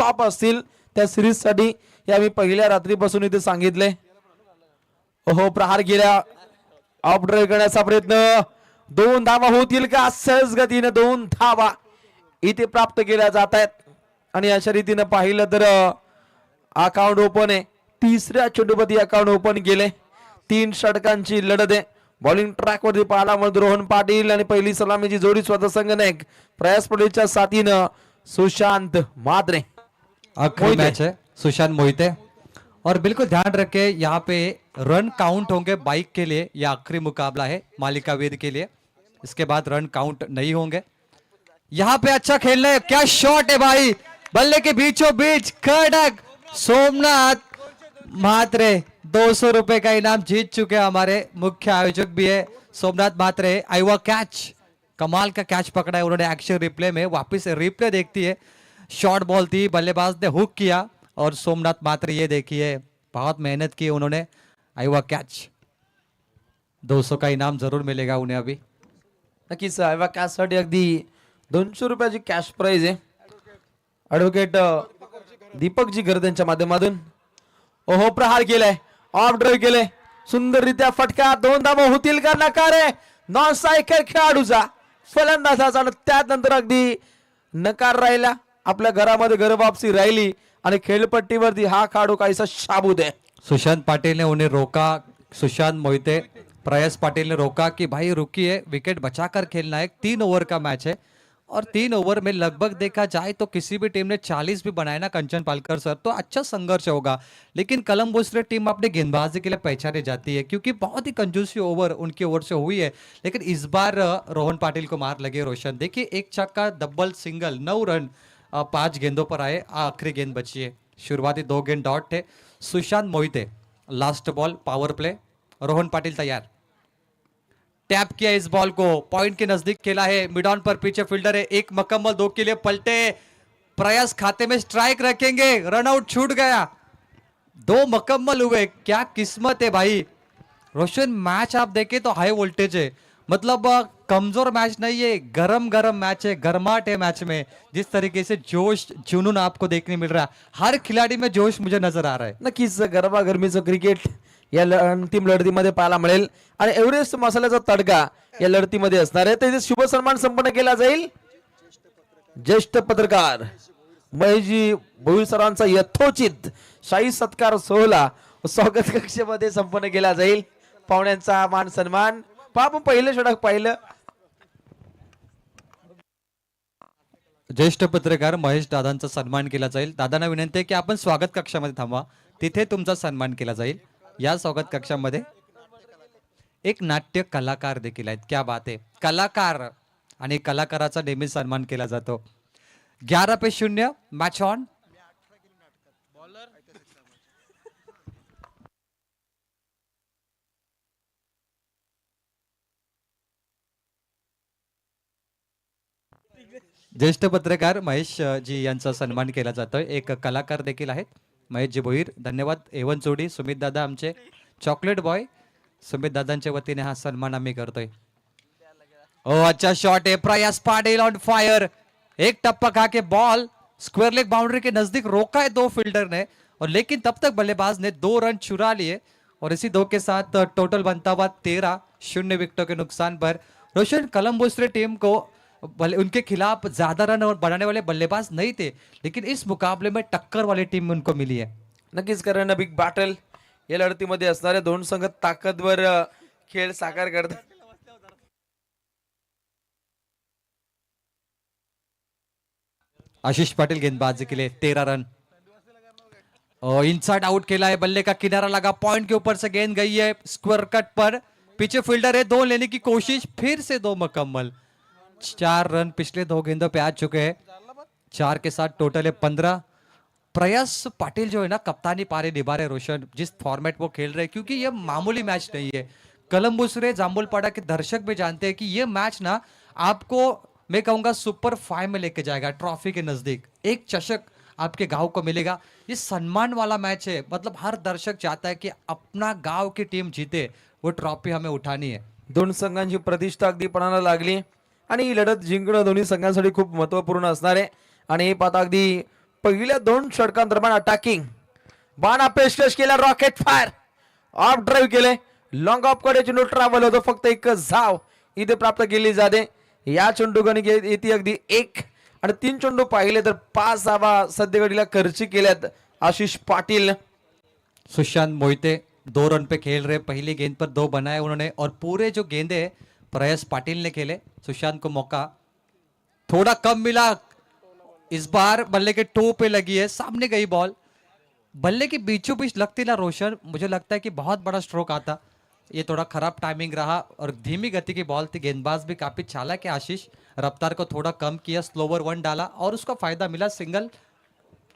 Stop असतील त्या सिरीजसाठी या हे आम्ही पहिल्या रात्रीपासून इथे सांगितले. हो प्रहार गेल्या ऑफ ड्राईव्ह करण्याचा प्रयत्न. दोन धावा होतील का? सहज गतीनं दोन धावा इथे प्राप्त केल्या जात आहेत. आणि अशा रीतीनं पाहिलं तर अकाउंट ओपन आहे. तिसऱ्या चेंडूपती अकाउंट ओपन केले. तीन षटकांची लढत आहे. बॉलिंग ट्रॅकवरती पाहायला मिळतो रोहन पाटील आणि पहिली सलामीची जोडी स्वतः संघनायक प्रयास पटेलच्या साथीनं सुशांत मात्रे आखिरी। मैच है सुशांत मोहिते। और बिल्कुल ध्यान रखे यहाँ पे रन काउंट होंगे बाइक के लिए यह आखिरी मुकाबला है मालिका वेद के लिए। इसके बाद रन काउंट नहीं होंगे। यहाँ पे अच्छा खेलना है। क्या शॉट है भाई? बल्ले के बीचों बीच कड़क सोमनाथ मात्रे दो सौ रुपए का इनाम जीत चुके हैं हमारे मुख्य आयोजक भी है सोमनाथ मात्रे। आईवा कैच कमाल का कैच पकड़ा है उन्होंने एक्शन रिप्ले में वापस रिप्ले देखती है। शॉर्ट बॉल थी बल्लेबाज ने हुक किया और सोमनाथ मात्र ये देखिए बहुत मेहनत की उन्होंने। आईवा कैच। 200 का इनाम जरूर मिलेगा उन्हें अभी। नक्कीच आयवा कॅशसाठी अगदी दोनशे रुपयाची कॅश प्राइज आहे ऍडव्होकेट दीपकजी घर त्यांच्या माध्यमातून। ओहो प्रहार केलाय ऑफ ड्राईव्ह केले सुंदररित्या फटका दोन दाम होतील का नकार आहे? नॉन सायकल खेळाडूचा फलंदाजाचा त्यानंतर अगदी नकार राहिला. आपल्या घरामध्ये घरवापसी राहिली आणि खेळपट्टीवरती हा खाडू काहीसा शाबूत आहे सुशांत पाटील ने उन्हें रोका सुशांत मोहिते प्रयास पाटिल ने रोका कि भाई रुकिए विकेट बचाकर खेलना है तीन ओवर का मैच है. और तीन ओवर में लगभग देखा जाए तो किसी भी टीम ने 40 भी बनाए ना कंचन पालकर सर तो अच्छा संघर्ष होगा। लेकिन कलमबुसरे टीम अपने गेंदबाजी के लिए पहचानी जाती है क्योंकि बहुत ही कंजूसी ओवर उनकी ओवर से हुई है। लेकिन इस बार रोहन पाटिल को मार लगे रोशन। देखिए एक छक्का डबल सिंगल नौ रन पाँच गेंदों पर आए, आखिरी गेंद बची है। शुरुआती दो गेंद डॉट थे। Sushant Mohite last ball power play Rohan Patil तैयार। टैप किया इस बॉल को। पॉइंट के नज़दीक खेला है। मिड ऑन पर पीछे फील्डर है। एक मकम्मल दो के लिए पलटे। प्रयास खाते में स्ट्राइक रखेंगे। रनआउट छूट गया। दो मकम्मल हुए। क्या किस्मत है भाई। रोशन मैच आप देखें तो हाई वोल्टेज है। मतलब कमजोर मैच नहीं है गरम गरम मैच है गर्माट है मैच में जिस तरीके से जोश जुनून आपको देखने मिल रहा है। हर खिलाड़ी में जोश मुझे नजर आ रहा है। नक्कीच गरबा गरमीचं क्रिकेट या ल- अंतिम लढतीमध्ये पाहायला मिळेल आणि एव्हरेस्ट मसाल्याचा तडका या लढतीमध्ये असणार आहे. त्याचे शुभ सन्मान संपन्न केला जाईल. ज्येष्ठ पत्रकार महेशजी भोई सरांचा यथोचित शाही सत्कार सोहळा स्वागत कक्षेमध्ये संपन्न केला जाईल. पाहुण्यांचा मान सन्मान. पहा आपण पहिलं षटक पाहिलं. ज्येष्ठ पत्रकार महेश दादांचा सन्मान केला जाईल. दादांना विनंती आहे की आपण स्वागत कक्षामध्ये थांबा तिथे तुमचा सन्मान केला जाईल. या स्वागत कक्षामध्ये एक नाट्य कलाकार देखील आहेत. क्या बात आहे. कलाकार आणि कलाकाराचा नेहमी सन्मान केला जातो. ग्यारा पे शून्य मॅच ऑन ज्येष्ठ पत्रकार महेश जी यांचा सन्मान केला जातोय. एक कलाकार देखील आहेत. महेश जी भोईर धन्यवाद. एवन चोडी सुमित दादा आमचे चॉकलेट बॉय. सुमित दादांच्या वतीने हा सन्मान आम्ही करतोय. ओ अच्छा शॉट है प्रयास पाटिल ऑन फायर एक टप्पा खा के बॉल स्क्वायर लेग बाउंड्री के नजदीक रोका है दो फील्डर ने. और लेकिन तब तक बल्लेबाज ने दो रन चुरा लिए. और इसी दो के साथ टोटल बनता हुआ तेरह शून्य विकेटों के नुकसान पर रोशन कलम्बोस्ट्रे टीम को भले उनके खिलाफ ज्यादा रन और बनाने वाले बल्लेबाज नहीं थे लेकिन इस मुकाबले में टक्कर वाली टीम उनको मिली है। नक्कीच कारण बिग बॅटल या लढतीमध्ये असणारे दोन संघ ताकदवर खेळ साकार करतात. आशीष पाटिल गेंदबाजी के लिए तेरह रन. और इनसाइड आउट खेला है बल्ले का किनारा लगा पॉइंट के ऊपर से गेंद गई है स्क्वायर कट पर. पीछे फील्डर है दो लेने की कोशिश फिर से दो मुकम्मल. चार रन पिछले दो गेंदों पे आ चुके हैं। चार के साथ टोटल है पंद्रह। प्रयास पाटिल जो है ना, कप्तानी पारे निभा रहे रोशन, जिस फॉर्मेट वो खेल रहे क्योंकि ये मामूली मैच नहीं है। कलम्बुसरे जाम्बुलपाड़ा के दर्शक भी जानते हैं कि ये मैच ना आपको, मैं कहूँगा सुपर फाइव में लेके जाएगा ट्रॉफी के नज़दीक। एक चषक आपके गाँव को मिलेगा। ये सम्मान वाला मैच है। मतलब हर दर्शक चाहता है कि अपना गाँव की टीम जीते। वो ट्रॉफी हमें उठानी है। दोन संघांची प्रतिष्ठा अगदी पणाला लागली। आणि ही लढत जिंकणं दोन्ही संघांसाठी खूप महत्त्वपूर्ण असणार आहे. आणि हे पाहता अगदी पहिल्या दोन षटकांदरम्यान अटॅकिंग बाण पेशकश केला रॉकेट फायर ऑफ ड्राईव्ह केले. लॉंग ऑफकडे चेंडू ट्रॅव्हल होतो फक्त एकच झाव इथे प्राप्त केली जाते. या चेंडूगणी येते अगदी एक आणि तीन चेंडू पाहिले तर पाच धावा सध्याकडीला खर्ची केल्यात आशिष पाटील. सुशांत मोहिते दो रन पे खेल रहे पहली गेंद पर दो बनाए उन्होंने और पूरे जो गेंदे प्रयास पाटिल ने खेले सुशांत को मौका. थोड़ा कम मिला. इस बार बल्ले के टो पे लगी है. सामने गई बॉल बल्ले के बीचों बीच लगती ना रोशन. मुझे लगता है कि बहुत बड़ा स्ट्रोक आता. ये थोड़ा खराब टाइमिंग रहा और धीमी गति की बॉल थी. गेंदबाज भी काफी चालाक के आशीष. रफ्तार को थोड़ा कम किया. स्लोवर वन डाला और उसका फायदा मिला सिंगल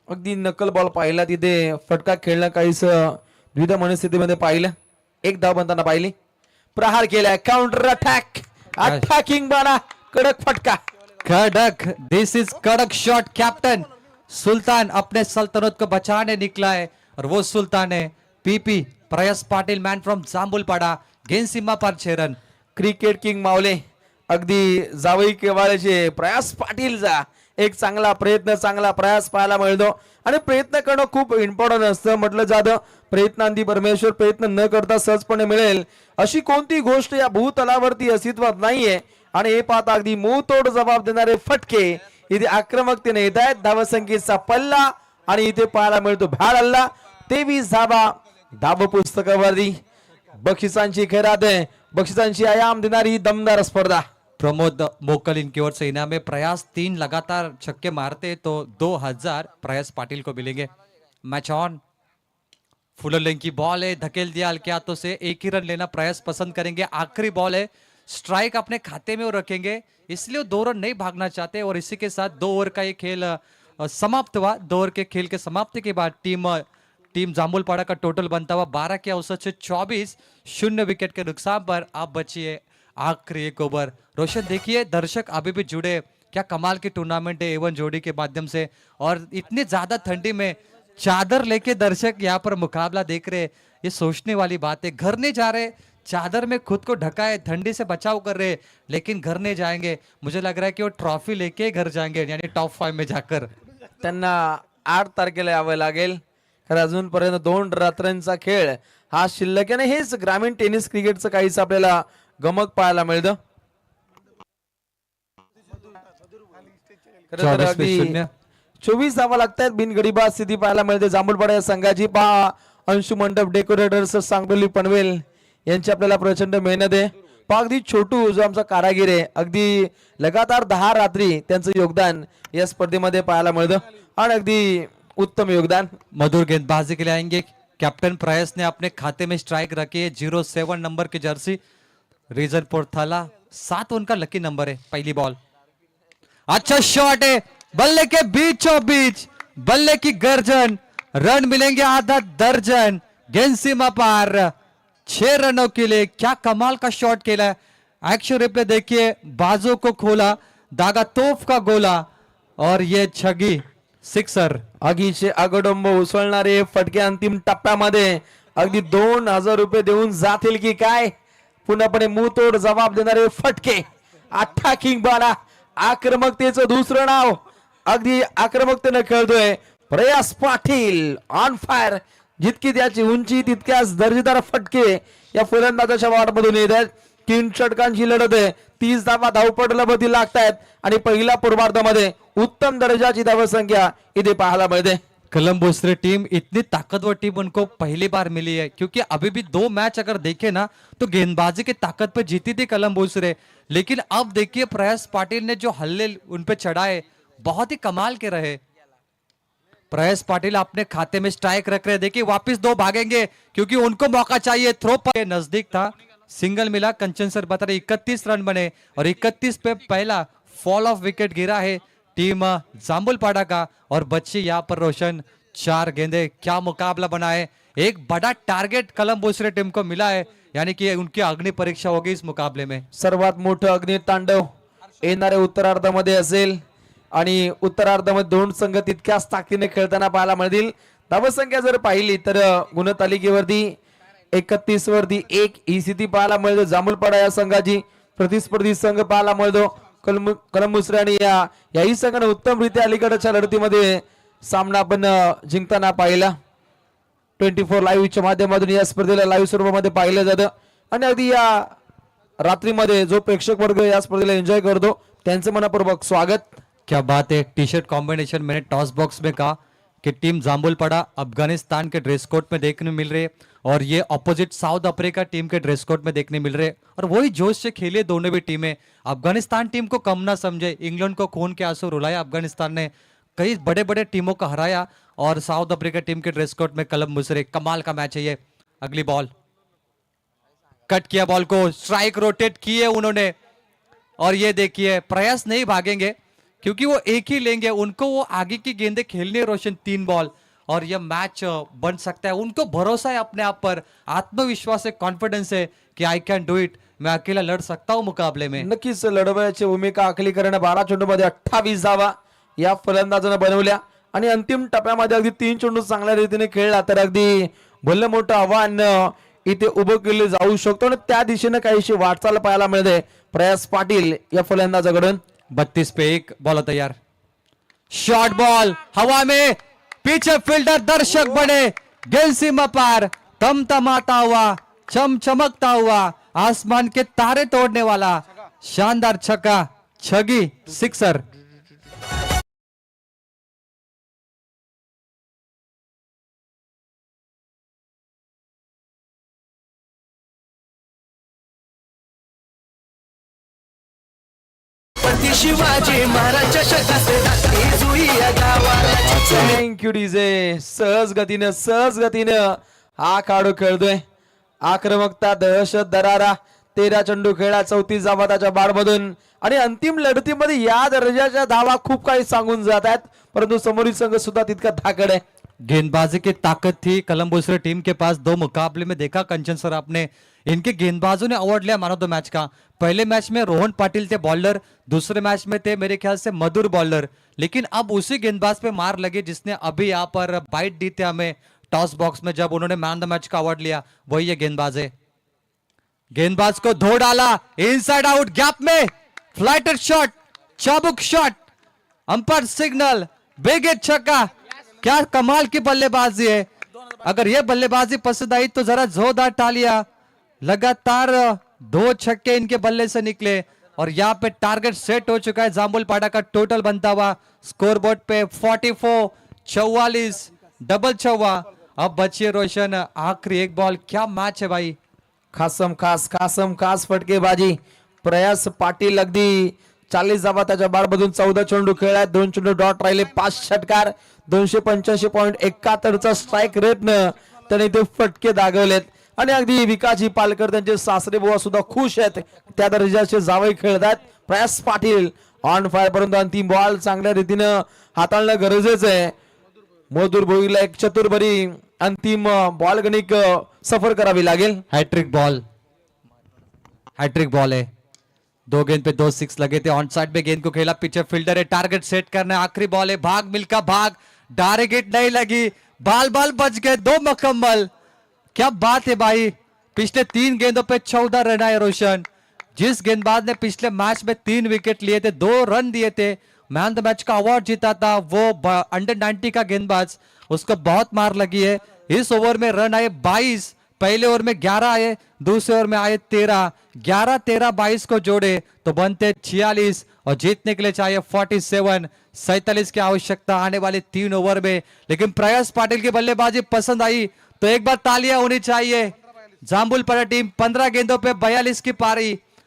अगदी नकल बॉल पाहिला. तिथे फटका खेळणं काहीच द्विध मनस्थितीमध्ये पाहिलं. एक धाव बनताना पाहिली. प्रहार केलाय. काउंटर अटॅक अटॅकिंग बाणा. कडक फटका. कड़क. दिस इज कड़क शॉट कैप्टन सुल्तान अपने सल्तनत को बचाने निकला है और वो सुल्तान है पीपी प्रयास पाटिल मैन फ्रॉम जांबुलपाड़ा गेंद सीमा पर छह रन क्रिकेट किंग मावले अगदी जावई केवाळचे प्रयास पाटीलचा. एक चांगला प्रयत्न चांगला प्रयास पाहायला मिळतो. आणि प्रयत्न करणं खूप इम्पॉर्टंट असतं. म्हटलं जातं प्रयत्नांती परमेश्वर प्रयत्न न करता सहजपणे मिळेल. अशी कोणती गोष्ट या भूतलावरती अस्तित्वात नाहीये. आणि हे पाहता अगदी तोड जबाब देणारे फटके इथे आक्रमकतेने येत आहेत. धावसंख्येचा पल्ला आणि इथे पाहायला मिळतो भार हल्ला. तेवीस धाबा धाब पुस्तकावरती. बक्षिसांची खैरात आहे. बक्षिसांची आयाम देणारी दमदार स्पर्धा. प्रमोद मोकल इनकी ओर से इनाम, प्रयास तीन लगातार छक्के मारते तो दो हज़ार प्रयास पाटिल को मिलेंगे। Match on. फुलर लेन की बॉल है, धकेल दिया हल्के हाथों से, एक ही रन लेना प्रयास पसंद करेंगे। आखिरी बॉल है, स्ट्राइक अपने खाते में वो रखेंगे, इसलिए दो रन नहीं भागना चाहते और इसी के साथ दो ओवर का ये खेल समाप्त हुआ। दो ओवर के खेल के समाप्ति के बाद टीम टीम जामुलपाड़ा का टोटल बनता हुआ बारह के औसत से चौबीस, शून्य विकेट के नुकसान पर आप बचिए। आखिरी एक ओवर। रोशन देखिए दर्शक अभी भी जुड़े। क्या कमाल की टूर्नामेंट है एवन जोड़ी के माध्यम से। और इतनी ज्यादा ठंडी में चादर लेके दर्शक यहाँ पर मुकाबला देख रहे ये सोचने वाली बात है घर नहीं जा रहे चादर में खुद को ढका है ठंडी से बचाव कर रहे लेकिन घर नहीं जाएंगे। मुझे लग रहा है कि वो ट्रॉफी लेके घर जाएंगे यानी टॉप फाइव में जाकर। त्यांना आठ तारखेला यावं लागेल कारण अजूनपर्यंत दोन रात्रांचा खेळ हा शिल्लक आणि हेच ग्रामीण टेनिस क्रिकेटचं काहीच आपल्याला गमक पाहायला मिळतं. खरं तर 24 पे अगदी शून्य. चोवीस धावा लागतात बिनगडीबाज स्थिती पाहायला मिळते. जांभूळपाडा या संघाची पहा अंशु मंडप डेकोरेटर्स सांगोली पनवेल यांची आपल्याला प्रचंड मेहनत आहे. पहा अगदी छोटू जो आमचा कारागीर आहे. अगदी लगातार दहा रात्री त्यांचं योगदान या स्पर्धेमध्ये पाहायला मिळतं. आणि अगदी उत्तम योगदान. मधुर गेंदबाजी के लिए आएंगे कैप्टन प्रयास ने अपने खाते में स्ट्राइक रखी है जीरो सेवन नंबर की जर्सी रीजन पोर्थाला सात उनका लकी नंबर है, पहली बॉल अच्छा शॉट है, बल्ले के बीचों बीच बल्ले की गर्जन रन मिलेंगे आधा दर्जन गेंद सीमा पार, छह रनों के लिए क्या कमाल का शॉट खेला है. एक्शन रिप्ले देखिए, बाजू को खोला, दागा तोफ का गोला, और ये छगी सिक्सर आगीचे आगडंब उसळणारे फटके अंतिम टप्प्यामध्ये, अगदी दोन हज़ार रुपये देऊन जातील की पूर्णपणे मुतोड जबाब देणारे फटके. अटॅकिंग बाला आक्रमकतेचं दुसरं नाव. अगदी आक्रमकतेनं खेळतोय प्रयास पाटील ऑन फायर जितकी त्याची उंची तितक्याच दर्जेदार फटके या फलंदाजाच्या वाटमधून येत आहेत. तीन षटकांची लढत आहे. तीस धावा धावपटला लागत लागतायत. आणि पहिल्या पूर्वार्धामध्ये उत्तम दर्जाची धावसंख्या इथे पाहायला मिळते. कोलंबोस्रे टीम इतनी ताकतवर टीम उनको पहली बार मिली है, क्योंकि अभी भी दो मैच अगर देखे ना तो गेंदबाजी की ताकत पर जीती थी कोलंबोस्रे लेकिन अब देखिए प्रयास पाटिल ने जो हल्ले उन पे चढ़ाए, बहुत ही कमाल के रहे। प्रयास पाटिल अपने खाते में स्ट्राइक रख रहे। देखिए वापस दो भागेंगे, क्योंकि उनको मौका चाहिए। थ्रो पर नज़दीक था सिंगल मिला, कंचन सर बता रहे, इकतीस रन बने, और इकतीस पे पहला फॉल ऑफ़ विकेट गिरा है। टीम जाम्बुलपाड़ा का? और बच्ची यहाँ पर रोशन चार गेंदे क्या मुकाबला बना है? एक बड़ा टारगेट कलम बोसरे टीम को मिला है यानी कि उनकी अग्नि परीक्षा होगी इस मुकाबले में। सर्वात मोठं अग्नि तांडव येणाऱ्या उत्तरार्धामध्ये असेल आणि उत्तरार्धामध्ये दोन संघ तितक्याच ताकदीने खेळताना पाहायला मिळतील. धावसंख्या जर पाहिली तर गुणतालिकेवरती एकतीस वरती एक ही स्थिती पाहायला मिळतो. जांभूलपाडा या संघाची प्रतिस्पर्धी संघ पाहायला मिळतो. कलम कलंबुसरे आणि या याही संघाने उत्तमरित्या अलीकडच्या लढतीमध्ये सामना आपण जिंकताना पाहिला. ट्वेंटी फोर लाईव्हच्या माध्यमातून या स्पर्धेला लाईव्ह स्वरूपामध्ये पाहिलं जातं. आणि अगदी या रात्रीमध्ये जो प्रेक्षक वर्ग या स्पर्धेला एन्जॉय करतो त्यांचं मनापूर्वक स्वागत. क्या बात है टी शर्ट कॉम्बिनेशन मैंने टॉस बॉक्स में कहा कि टीम जाम्बुलपड़ा अफगानिस्तान के ड्रेस कोड में देखने मिल रहे और ये ऑपोजिट साउथ अफ्रीका टीम के ड्रेस कोड में देखने मिल रहे और वही जोश से खेले दोनों भी टीमें अफ़गानिस्तान टीम को कम ना समझे। इंग्लैंड को खून के आँसू रुलाया अफ़गानिस्तान ने। कई बड़े बड़े टीमों को हराया और साउथ अफ्रीका टीम के ड्रेस कोड में कलम मुसरे। कमाल का मैच है ये। अगली बॉल कट किया बॉल को। स्ट्राइक रोटेट किए उन्होंने। और ये देखिए, प्रयास नहीं भागेंगे, क्योंकि वो एक ही लेंगे। उनको वो आगे की गेंदे खेलने रोशन। तीन बॉल और ये मैच बन सकता है। उनको भरोसा है अपने आप पर। आत्मविश्वास है कॉन्फिडेंस है कि आई कैन डू इट मैं अकेला लड़ सकता हूँ मुकाबले में। नक्कीच लढवयाची भूमिका आखली करणं बारा चेंडूमध्ये अठ्ठावीस धावा या फलंदाजानं बनवल्या. आणि अंतिम टप्प्यामध्ये अगदी तीन चेंडू चांगल्या रीतीने खेळला तर अगदी भलं मोठं आव्हान इथे उभं केले जाऊ शकतो. आणि त्या दिशेने काहीशी वाटचाल पाहायला मिळते. प्रयास पाटील या फलंदाजाकडून. बत्तीस पे एक बॉल तैयार. शॉर्ट बॉल हवा में पीछे फील्डर दर्शक बने। गेंद सीमा पार। तमतमाता हुआ चमचमकता हुआ। आसमान के तारे तोड़ने वाला शानदार छक्का छगी सिक्सर। शिवाजी महाराजच्या शकाचे जुई या गावाला थँक्यू डीजे सहज गतीनं सहज गतीनं. हा खेळाडू खेळतोय. आक्रमकता दहशत दरारा. तेरा चेंडू खेळा चौतीस जमाताच्या बाडमधून. बारमधून आणि अंतिम लढतीमध्ये या दर्जाच्या धावा खूप काही सांगून जात आहेत. परंतु समोरील संघ सुद्धा तितका धाकड आहे. गेंदबाजी की ताकत थी। कलम्बोसरे टीम के पास दो मुकाबले में देखा। कंचन सर आपने इनके गेंदबाजों ने अवार्ड लिया मैन द मैच का। पहले मैच में रोहन पाटिल थे बॉलर दूसरे मैच में थे मेरे ख्याल से मधुर बॉलर लेकिन अब उसी गेंदबाज पे मार लगे जिसने अभी यहाँ पर बाइट दी थी हमें टॉस बॉक्स में जब उन्होंने मैन द मैच का अवार्ड लिया। वही ये गेंदबाज। है गेंदबाज को धो डाला। इनसाइड आउट गैप में। फ्लाइटर शॉट चाबुक शॉट अंपायर सिग्नल बिग छक्का। क्या कमाल की बल्लेबाजी है। अगर ये बल्लेबाजी पसंद आई तो जरा जोरदार तालियाँ। लगातार दो छक्के इनके बल्ले से निकले और यहाँ पे टारगेट सेट हो चुका है। जाम्बुल पाड़ा का टोटल बनता हुआ स्कोर बोर्ड पे 44 चौवालीस, डबल चौवा। अब बचिए रोशन, आखिरी एक बॉल। क्या मैच है भाई। खासम खास खासम खास फटकेबाजी। प्रयास पाटील अगदी चाळीस धावा त्याच्या बाडमधून चौदा चेंडू खेळात दोन चेंडू डॉट राहिले पाच षटकार दोनशे पंच्याऐंशी पॉईंट एकाहत्तरचा स्ट्राईक रेटनं त्याने ते फटके दागवलेत. आणि अगदी विकाजी पालकर त्यांचे सासरे बुवा सुद्धा खुश आहेत. त्या दर्जाचे जावई खेळतात. प्रयास पाटील ऑन फायर परंतु अंतिम बॉल चांगल्या रीतीनं हाताळणं गरजेचं आहे. मधुर भोईला एक चतुर्भरी अंतिम बॉल गणिक सफर करावी लागेल. हॅट्रिक बॉल हॅट्रिक बॉल आहे. दो गेंद पे दो सिक्स लगे थे। ऑन साइड में गेंद को खेला। पीछे फील्डर है टारगेट सेट करना आखिरी बॉल है। भाग मिलका भाग। डायरेक्ट नहीं लगी। बाल बाल बच गए। दो मुकम्मल। क्या बात है भाई। पिछले तीन गेंदों पे चौदह रन आए रोशन। जिस गेंदबाज ने पिछले मैच में तीन विकेट लिए थे, दो रन दिए थे मैन द मैच का अवार्ड जीता था, वो अंडर 90 का गेंदबाज, उसको बहुत मार लगी है। इस ओवर में रन आए 22 पहले ओवर में 11 आए, दूसरे ओवर में आए 13 11 13 22 को जोड़े तो बनते 46 और जीतने के लिए चाहिए 47 सैतालीस की आवश्यकता आने वाले तीन ओवर में। लेकिन प्रयास पाटिल की बल्लेबाजी पसंद आई तो एक बार तालियाँ होनी चाहिए। जाम्बुल पर टीम पंद्रह गेंदों पे बयालीस की पारी।